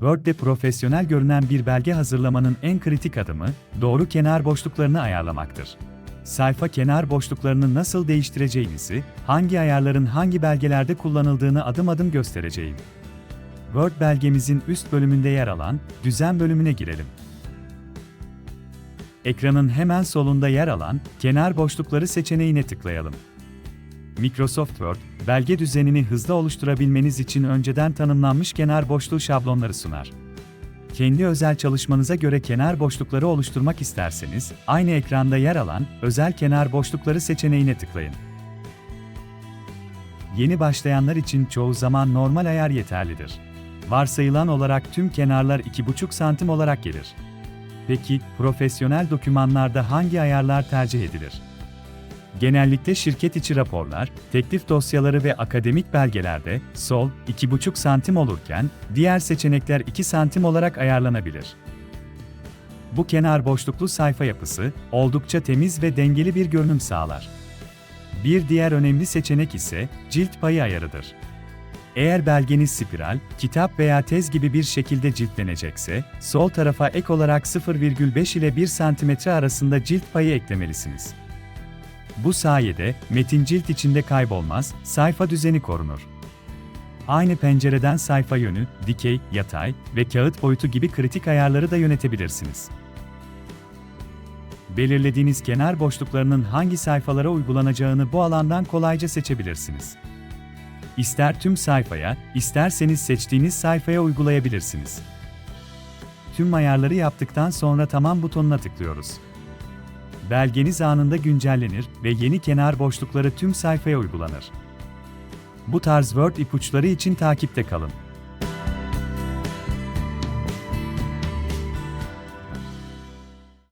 Word'de profesyonel görünen bir belge hazırlamanın en kritik adımı, doğru kenar boşluklarını ayarlamaktır. Sayfa kenar boşluklarını nasıl değiştireceğinizi, hangi ayarların hangi belgelerde kullanıldığını adım adım göstereceğim. Word belgemizin üst bölümünde yer alan düzen bölümüne girelim. Ekranın hemen solunda yer alan kenar boşlukları seçeneğine tıklayalım. Microsoft Word, belge düzenini hızlı oluşturabilmeniz için önceden tanımlanmış kenar boşluğu şablonları sunar. Kendi özel çalışmanıza göre kenar boşlukları oluşturmak isterseniz, aynı ekranda yer alan özel kenar boşlukları seçeneğine tıklayın. Yeni başlayanlar için çoğu zaman normal ayar yeterlidir. Varsayılan olarak tüm kenarlar 2,5 santim olarak gelir. Peki, profesyonel dokümanlarda hangi ayarlar tercih edilir? Genellikle şirket içi raporlar, teklif dosyaları ve akademik belgelerde sol 2,5 santim olurken diğer seçenekler 2 santim olarak ayarlanabilir. Bu kenar boşluklu sayfa yapısı oldukça temiz ve dengeli bir görünüm sağlar. Bir diğer önemli seçenek ise cilt payı ayarıdır. Eğer belgeniz spiral, kitap veya tez gibi bir şekilde ciltlenecekse, sol tarafa ek olarak 0,5 ile 1 cm arasında cilt payı eklemelisiniz. Bu sayede metin cilt içinde kaybolmaz, sayfa düzeni korunur. Aynı pencereden sayfa yönü, dikey, yatay ve kağıt boyutu gibi kritik ayarları da yönetebilirsiniz. Belirlediğiniz kenar boşluklarının hangi sayfalara uygulanacağını bu alandan kolayca seçebilirsiniz. İster tüm sayfaya, isterseniz seçtiğiniz sayfaya uygulayabilirsiniz. Tüm ayarları yaptıktan sonra tamam butonuna tıklıyoruz. Belgeniz anında güncellenir ve yeni kenar boşlukları tüm sayfaya uygulanır. Bu tarz Word ipuçları için takipte kalın.